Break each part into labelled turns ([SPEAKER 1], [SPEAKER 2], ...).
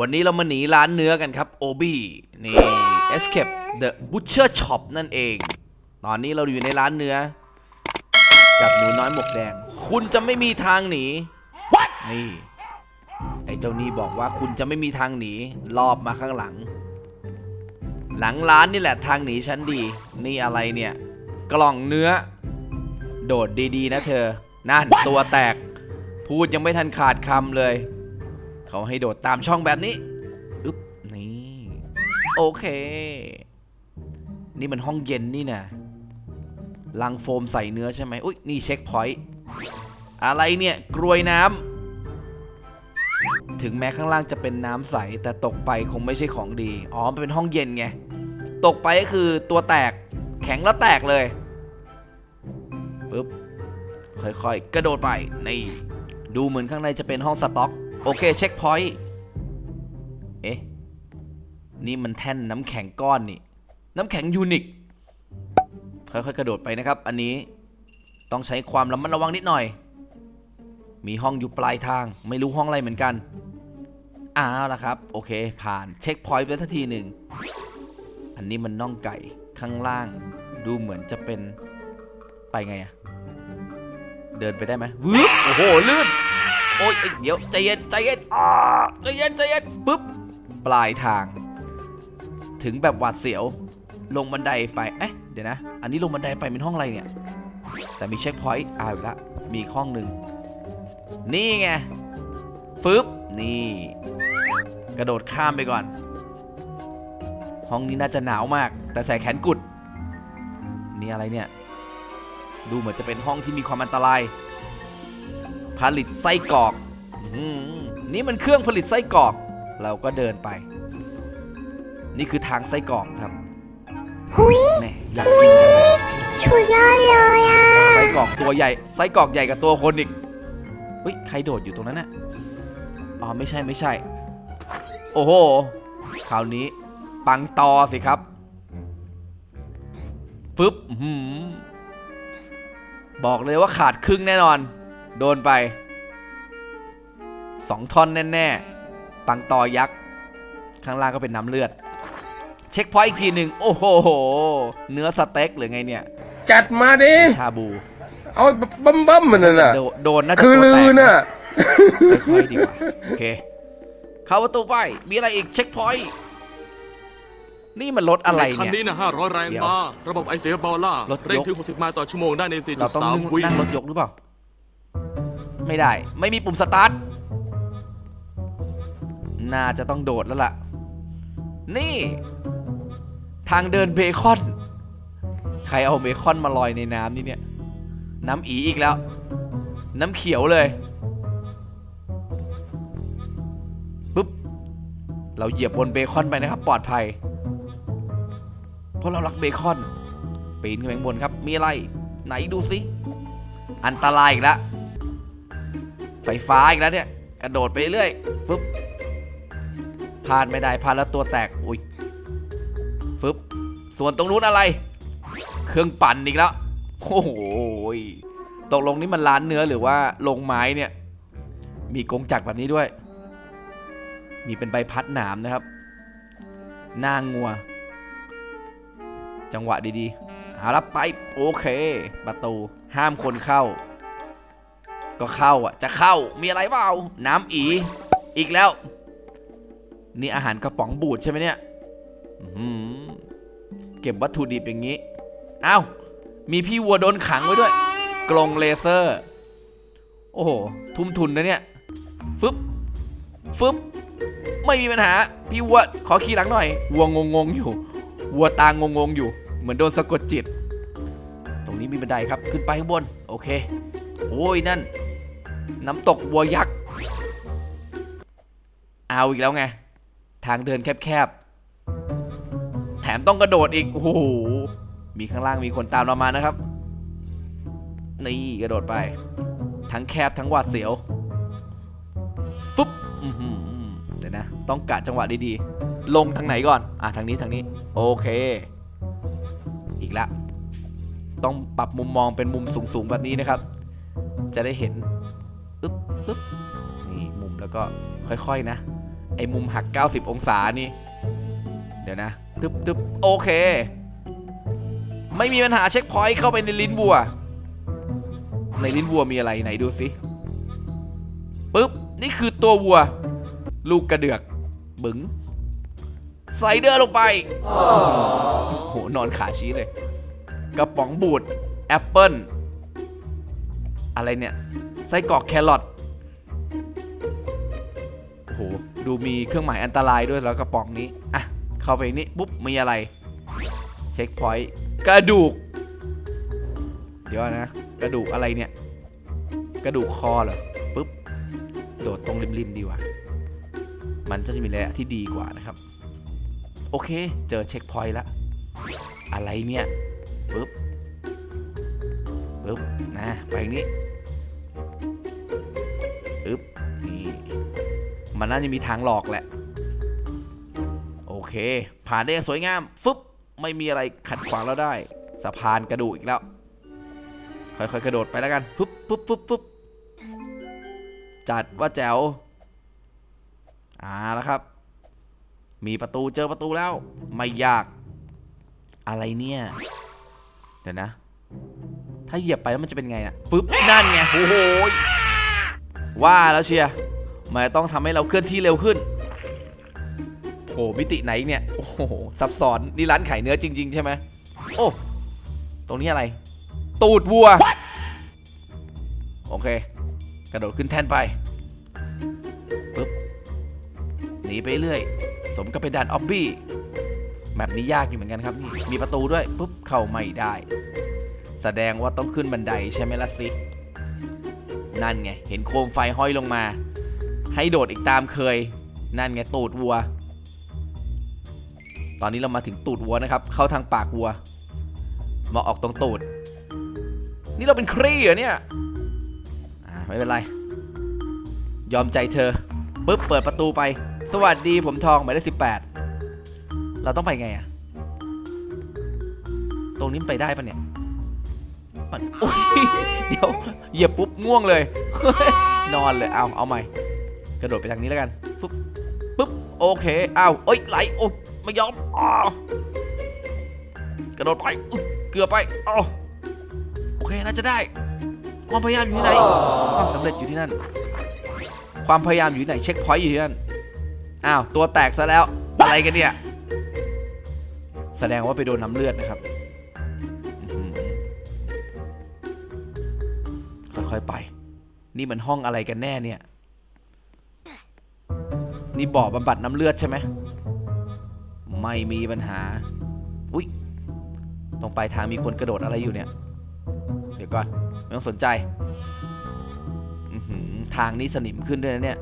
[SPEAKER 1] วันนี้เรามาหนีร้านเนื้อกันครับโอบีนี่ Escape the Butcher Shop นั่นเอง ตอนนี้เราอยู่ในร้านเนื้อ กับหนูน้อยหมวกแดง คุณจะไม่มีทางหนีนี่ไอ้เจ้านี่บอกว่าคุณจะไม่มีทางหนีรอบมาข้างหลัง หลังร้านนี่แหละทางหนีฉันดี นี่อะไรเนี่ย กล่องเนื้อ โดดดีๆนะเธอ นั่นตัวแตก พูดยังไม่ทันขาดคำเลย เขาให้โดดตามช่องแบบนี้อึ๊บนี่ โอเค นี่มันห้องเย็นนี่นะลังโฟมใส่เนื้อใช่ไหมอุ้ยนี่เช็คพอยต์อะไรเนี่ยกรวยน้ำถึงแม้ข้างล่างจะเป็นน้ำใส แต่ตกไปคงไม่ใช่ของดี อ๋อมันเป็นห้องเย็นไง ตกไปก็คือตัวแตกแข็งแล้วแตกเลยปึ๊บค่อยๆ กระโดดไป นี่ ดูเหมือนข้างในจะเป็นห้องสต็อก โอเคเช็คพอยต์เอ๊ะ นี่มันแท่นน้ำแข็งก้อนนี่ น้ำแข็งยูนิคค่อยๆกระโดดไปนะครับ อันนี้ต้องใช้ความระมัดระวังนิดหน่อย มีห้องอยู่ปลายทาง ไม่รู้ห้องอะไรเหมือนกันอ้าวละครับ โอเค ผ่านเช็คพอยต์ไปสักทีหนึ่ง อันนี้มันน่องไก่ข้างล่าง ดูเหมือนจะเป็นไปไงอะเดินไปได้ไหมโอ้โหลื่น โอ้ยเอ้ยเดี๋ยวใจเย็นใจเย็นใจเย็นใจเย็นปุ๊บปลายทาง ถึงแบบหวาดเสียว ลงบันไดไปเอ๊ะเดี๋ยวนะ อันนี้ลงบันไดไปเป็นห้องอะไรเนี่ย แต่มีเช็คพอยต์อ่าอีกละมีอีกห้องหนึ่งนี่ไงฟึบนี่ กระโดดข้ามไปก่อน ห้องนี้น่าจะหนาวมาก แต่ใส่แขนกุด นี่อะไรเนี่ย ดูเหมือนจะเป็นห้องที่มีความอันตราย ผลิตไส้กรอกอืมนี่มันเครื่องผลิตไส้กรอก เราก็เดินไป นี่คือทางไส้กรอกครับ
[SPEAKER 2] หุย
[SPEAKER 1] แน่อยากกินจังเลย
[SPEAKER 2] สุดยอดเลยอะ
[SPEAKER 1] ไส้กรอกตัวใหญ่ไส้กรอกใหญ่กับตัวคนอีกเฮ้ยใครโดดอยู่ตรงนั้นน่ะอ๋อไม่ใช่ไม่ใช่ โอ้โหคราวนี้ ปังตอสิครับฟึบอื้อหือบอกเลยว่าขาดครึ่งแน่นอน โดนไปสองท่อนแน่ๆ ปังตอยักษ์ ข้างล่างก็เป็นน้ำเลือด เช็คพอยต์อีกทีหนึ่งโอ้โห เนื้อสเต็กหรือไงเนี่ย
[SPEAKER 3] จัดมาดิ
[SPEAKER 1] ชาบู
[SPEAKER 3] เอาบัมบัมมันน่ะนะ
[SPEAKER 1] โดโดนน่าจะ
[SPEAKER 3] คือ
[SPEAKER 1] ตัว
[SPEAKER 3] ลื
[SPEAKER 1] แต
[SPEAKER 3] อกน่ะ
[SPEAKER 1] ค่อยๆดีกว่า โอเค เข้าประตูไป มีอะไรอีกเช็คพอยต์นี่มันรถอะไร
[SPEAKER 4] คัน
[SPEAKER 1] เนี่ย
[SPEAKER 4] นี้นะ500 แรง
[SPEAKER 1] เดี๋ยว
[SPEAKER 4] ม้าระบบไอเสียบอลล่าร
[SPEAKER 1] ถยก
[SPEAKER 4] เร่งถึง 60 ไมล์ต่อชั่วโมงได้ใน
[SPEAKER 1] เราต้องนึ่ง
[SPEAKER 4] 4.3วิ
[SPEAKER 1] นั่งรถยกหรือเปล่า ไม่ได้ ไม่มีปุ่มสตาร์ท น่าจะต้องโดดแล้วล่ะ นี่ ทางเดินเบคอน ใครเอาเบคอนมาลอยในน้ำนี่เนี่ย น้ำอีอีกแล้ว น้ำเขียวเลยปุ๊บ เราเหยียบบนเบคอนไปนะครับ ปลอดภัย เพราะเรารักเบคอนปีนขึ้นไปข้างบนครับ มีอะไร ไหนดูสิ อันตรายอีกแล้ว ไฟฟ้าอีกแล้วเนี่ย กระโดดไปเรื่อยปึ๊บพลาดไม่ได้พลาดแล้วตัวแตกอุ้ยฟึบส่วนตรงนู้นอะไร เครื่องปั่นอีกแล้วโอ้โหตกลงนี่มันร้านเนื้อหรือว่าลงไม้เนี่ย มีกงจักรแบบนี้ด้วย มีเป็นใบพัดหนามนะครับหน้างัว จังหวะดีๆหารับไป โอเค ประตู ห้ามคนเข้า ก็เข้าอะ จะเข้ามีอะไรเปล่าน้ำอี อีกแล้ว นี่อาหารกระป๋องบูดใช่ไหมเนี่ยเก็บวัตถุดิบอย่างนี้อ้าวมีพี่วัวโดนขังไว้ด้วยกรงเลเซอร์ โอ้โห ทุ่มทุนนะเนี่ย ฟึบ ฟึบ ไม่มีปัญหา พี่วัว ขอขี่หลังหน่อย วัวงงๆอยู่ วัวตางงงอยู่ เหมือนโดนสะกดจิต ตรงนี้มีบันไดครับ ขึ้นไปข้างบน โอเค โอ้ยนั่น น้ำตกวัวยักษ์ เอาอีกแล้วไง ทางเดินแคบๆ แถมต้องกระโดดอีก โอ้โห มีข้างล่างมีคนตามเรามานะครับ นี่กระโดดไป ทั้งแคบทั้งหวาดเสียวฟุ๊บเดี๋ยวนะ ต้องกะจังหวะดีๆ ลงทางไหนก่อน อะทางนี้ทางนี้ โอเค อีกละ ต้องปรับมุมมองเป็นมุมสูงๆแบบนี้นะครับ จะได้เห็น อึ๊บอึ๊บนี่มุมแล้วก็ค่อยๆนะ ไอ้มุมหัก 90 องศานี่ เดี๋ยวนะ ตึ๊บตึ๊บโอเค ไม่มีปัญหาเช็คพอยต์เข้าไปในลิ้นวัว ในลิ้นวัวมีอะไรไหนดูสิปึ๊บ นี่คือตัววัว ลูกกระเดือก บึงใส่เดอร์ลงไป โอ้โห นอนขาชี้เลย กระป๋องบูดแอปเปิลอะไรเนี่ย ไส้กรอกแครอทโอ้โหดูมีเครื่องหมายอันตรายด้วยแล้วกระป๋องนี้ อะ เข้าไปนี่ปุ๊บมีอะไร เช็คพอยต์กระดูก เดี๋ยวนะ กระดูกอะไรเนี่ย กระดูกคอเหรอปุ๊บ โดดตรงริมๆดีกว่า มันจะมีระยะที่ดีกว่านะครับ โอเค เจอเช็คพอยต์ละอะไรเนี่ยปุ๊บปุ๊บนะไปนี้ ปึ๊บนี่มันน่าจะมีทางหลอกแหละ โอเค ผ่านได้อย่างสวยงาม ฟึบไม่มีอะไรขัดขวางเราได้ สะพานกระดูกอีกแล้ว ค่อยๆกระโดดไปแล้วกันปุ๊บปุ๊บปุ๊บปุ๊บจัดว่าแจ๋วอ่าแล้วครับ มีประตูเจอประตูแล้ว ไม่ยาก อะไรเนี่ยเดี๋ยวนะ ถ้าเหยียบไปแล้วมันจะเป็นไงอะปึ๊บนั่นไงโอ้โหย ว่าแล้วเชียร์มันต้องทำให้เราเคลื่อนที่เร็วขึ้นโหมิติไหนเนี่ย โอ้โห ซับซ้อน นี่ร้านขายเนื้อจริง ๆ ใช่ไหมโอ้ ตรงนี้อะไร ตูดวัวโอเค กระโดดขึ้นแท่นไปปึ๊บหนีไปเรื่อย สมกับเป็นด่านออบบี้แบบนี้ยากอยู่เหมือนกันครับนี่มีประตูด้วยปุ๊บเข้าไม่ได้ แสดงว่าต้องขึ้นบันไดใช่ไหมล่ะสิ นั่นไง เห็นโคมไฟห้อยลงมา ให้โดดอีกตามเคย นั่นไงตูดวัว ตอนนี้เรามาถึงตูดวัวนะครับ เข้าทางปากวัว มาออกตรงตูด นี่เราเป็นครีเหรอเนี่ยอ่าไม่เป็นไร ยอมใจเธอปุ๊บเปิดประตูไป สวัสดีผมทองหมายเลขสิบแปดเราต้องไปไงอะตรงนี้ไปได้ปะเนี่ย มันโอ้ยเดี๋ยวเหยียบปุ๊บง่วงเลย นอนเลยเอาเอาใหม่ กระโดดไปทางนี้แล้วกันปุ๊บปุ๊บโอเคเอาเอ้ยไหลโอ้ยไม่ยอมอกระโดดไปเกือบไปอ้าโอเคน่าจะได้ ความพยายามอยู่ที่ไหนความสำเร็จอยู่ที่นั่น ความพยายามอยู่ที่ไหนเช็คพอยต์อยู่ที่นั่นอ้าวตัวแตกซะแล้วอะไรกันเนี่ยแสดงว่าไปโดนน้ำเลือดนะครับ ค่อยๆไป นี่มันห้องอะไรกันแน่เนี่ย นี่บ่อบำบัดน้ำเลือดใช่ไหม ไม่มีปัญหา อุ้ย ตรงปลายทางมีคนกระโดดอะไรอยู่เนี่ย เดี๋ยวก่อน ไม่ต้องสนใจอื้อหือทางนี้สนิมขึ้นด้วยนะเนี่ย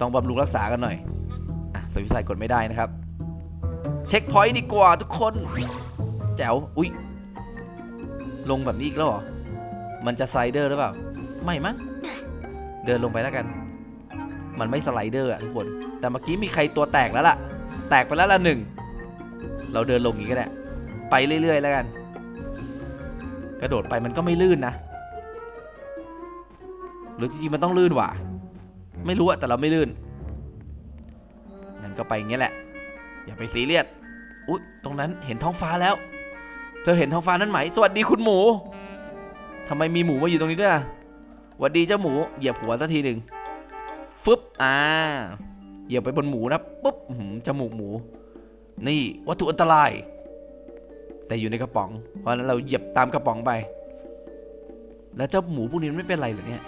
[SPEAKER 1] ต้องบำรุงรักษากันหน่อย อะสวิตช์ใส่กดไม่ได้นะครับ เช็คพอยต์ดีกว่าทุกคน แจ๋ว อุ้ย ลงแบบนี้อีกแล้วเหรอ มันจะสไลเดอร์หรือเปล่า ไม่มั้ง เดินลงไปแล้วกัน มันไม่สไลเดอร์อะทุกคน แต่เมื่อกี้มีใครตัวแตกแล้วล่ะ แตกไปแล้วละหนึ่ง เราเดินลงอย่างนี้ก็ได้ ไปเรื่อยๆแล้วกัน กระโดดไปมันก็ไม่ลื่นนะ หรือจริงๆมันต้องลื่นว่ะ ไม่รู้อะแต่เราไม่ลื่น งั้นก็ไปอย่างเงี้ยแหละ อย่าไปซีเรียส อุ๊ย ตรงนั้นเห็นท้องฟ้าแล้ว เธอเห็นท้องฟ้านั้นไหม สวัสดีคุณหมูทำไมมีหมูมาอยู่ตรงนี้ด้วยอะสวัสดีเจ้าหมู เหยียบหัวสักทีหนึ่งฟึบ อ่า เหยียบไปบนหมูนะปุ๊บหือจมูกหมู นี่วัตถุอันตราย แต่อยู่ในกระป๋อง เพราะนั้นเราเหยียบตามกระป๋องไป แล้วเจ้าหมูพวกนี้ไม่เป็นไรเหรอเนี่ย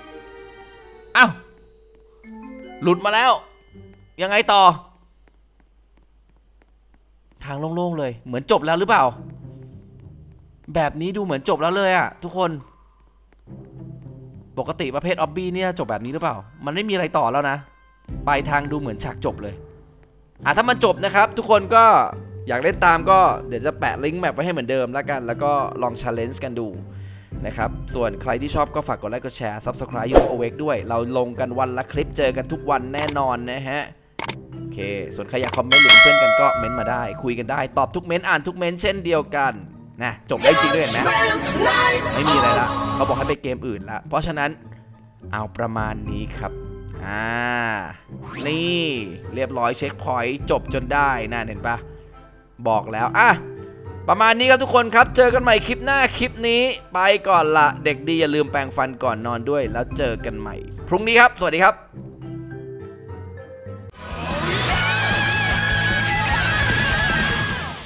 [SPEAKER 1] อ้าว หลุดมาแล้ว ยังไงต่อ ทางโล่งๆเลย เหมือนจบแล้วหรือเปล่า แบบนี้ดูเหมือนจบแล้วเลยอะทุกคน ปกติประเภทออบบี้เนี่ยจบแบบนี้หรือเปล่า มันไม่มีอะไรต่อแล้วนะปลายทางดูเหมือนฉากจบเลยอะถ้ามันจบนะครับ ทุกคนก็อยากเล่นตามก็เดี๋ยวจะแปะลิงก์แมปไว้ให้เหมือนเดิมแล้วกัน แล้วก็ลอง challenge กันดูนะครับ ส่วนใครที่ชอบก็ฝากกดไลค์กดแชร์ subscribe ยูโอเวกด้วย เราลงกันวันละคลิปเจอกันทุกวันแน่นอนนะฮะ โอเค ส่วนใครอยากคอมเมนต์หรือเพื่อนกันก็เม้นต์มาได้ คุยกันได้ ตอบทุกเม้นต์อ่านทุกเม้นต์เช่นเดียวกัน นะจบได้จริงด้วยเห็นไหมไม่มีอะไรละเขาบอกให้ไปเกมอื่นละเพราะฉะนั้นเอาประมาณนี้ครับอ่านี่เรียบร้อยเช็คพอยต์จบจนได้น่าเห็นปะบอกแล้วอะประมาณนี้ครับทุกคนครับ เจอกันใหม่คลิปหน้าคลิปนี้ ไปก่อนละเด็กดีอย่าลืมแปรงฟันก่อนนอนด้วย แล้วเจอกันใหม่ พรุ่งนี้ครับ สวัสดีครับ